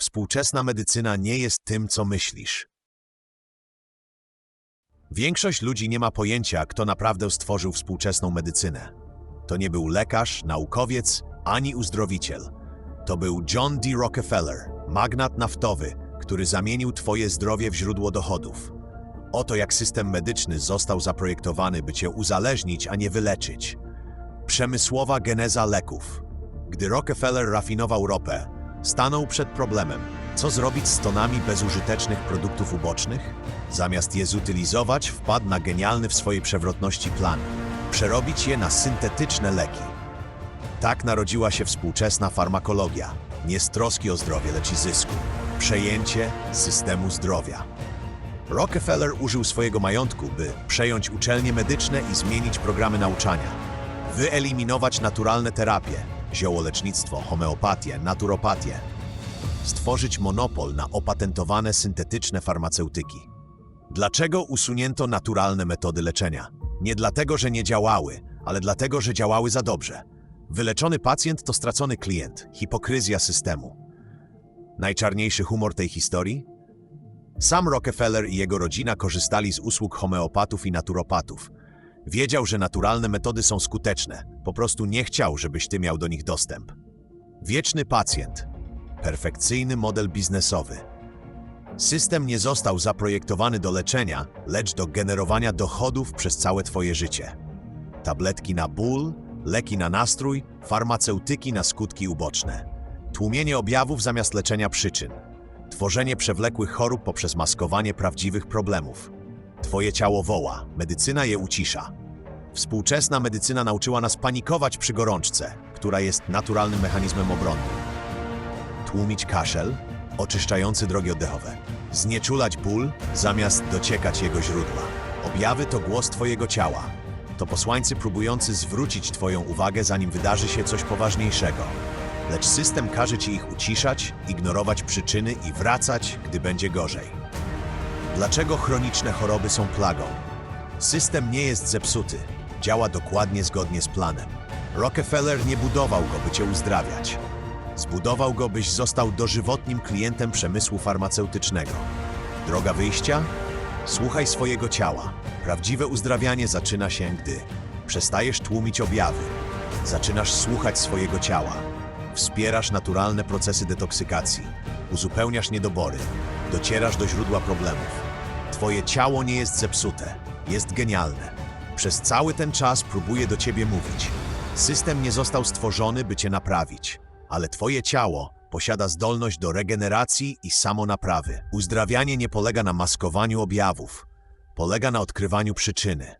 Współczesna medycyna nie jest tym, co myślisz. Większość ludzi nie ma pojęcia, kto naprawdę stworzył współczesną medycynę. To nie był lekarz, naukowiec, ani uzdrowiciel. To był John D. Rockefeller, magnat naftowy, który zamienił Twoje zdrowie w źródło dochodów. Oto jak system medyczny został zaprojektowany, by Cię uzależnić, a nie wyleczyć. Przemysłowa geneza leków. Gdy Rockefeller rafinował ropę, stanął przed problemem, co zrobić z tonami bezużytecznych produktów ubocznych? Zamiast je zutylizować, wpadł na genialny w swojej przewrotności plan przerobić je na syntetyczne leki. Tak narodziła się współczesna farmakologia. Nie z troski o zdrowie, lecz i zysku. Przejęcie systemu zdrowia. Rockefeller użył swojego majątku, by przejąć uczelnie medyczne i zmienić programy nauczania. Wyeliminować naturalne terapie, ziołolecznictwo, homeopatię, naturopatię. Stworzyć monopol na opatentowane syntetyczne farmaceutyki. Dlaczego usunięto naturalne metody leczenia? Nie dlatego, że nie działały, ale dlatego, że działały za dobrze. Wyleczony pacjent to stracony klient, hipokryzja systemu. Najczarniejszy humor tej historii? Sam Rockefeller i jego rodzina korzystali z usług homeopatów i naturopatów. Wiedział, że naturalne metody są skuteczne, po prostu nie chciał, żebyś ty miał do nich dostęp. Wieczny pacjent. Perfekcyjny model biznesowy. System nie został zaprojektowany do leczenia, lecz do generowania dochodów przez całe Twoje życie. Tabletki na ból, leki na nastrój, farmaceutyki na skutki uboczne. Tłumienie objawów zamiast leczenia przyczyn. Tworzenie przewlekłych chorób poprzez maskowanie prawdziwych problemów. Twoje ciało woła, medycyna je ucisza. Współczesna medycyna nauczyła nas panikować przy gorączce, która jest naturalnym mechanizmem obrony tłumić kaszel, oczyszczający drogi oddechowe, znieczulać ból, zamiast dociekać jego źródła. Objawy to głos Twojego ciała. To posłańcy próbujący zwrócić Twoją uwagę, zanim wydarzy się coś poważniejszego. Lecz system każe Ci ich uciszać, ignorować przyczyny i wracać, gdy będzie gorzej. Dlaczego chroniczne choroby są plagą? System nie jest zepsuty, działa dokładnie zgodnie z planem. Rockefeller nie budował go, by Cię uzdrawiać. Zbudował go, byś został dożywotnim klientem przemysłu farmaceutycznego. Droga wyjścia? Słuchaj swojego ciała. Prawdziwe uzdrawianie zaczyna się, gdy przestajesz tłumić objawy, zaczynasz słuchać swojego ciała, wspierasz naturalne procesy detoksykacji, uzupełniasz niedobory, docierasz do źródła problemów. Twoje ciało nie jest zepsute, jest genialne. Przez cały ten czas próbuje do ciebie mówić. System nie został stworzony, by cię naprawić ale Twoje ciało posiada zdolność do regeneracji i samonaprawy. Uzdrawianie nie polega na maskowaniu objawów, polega na odkrywaniu przyczyny.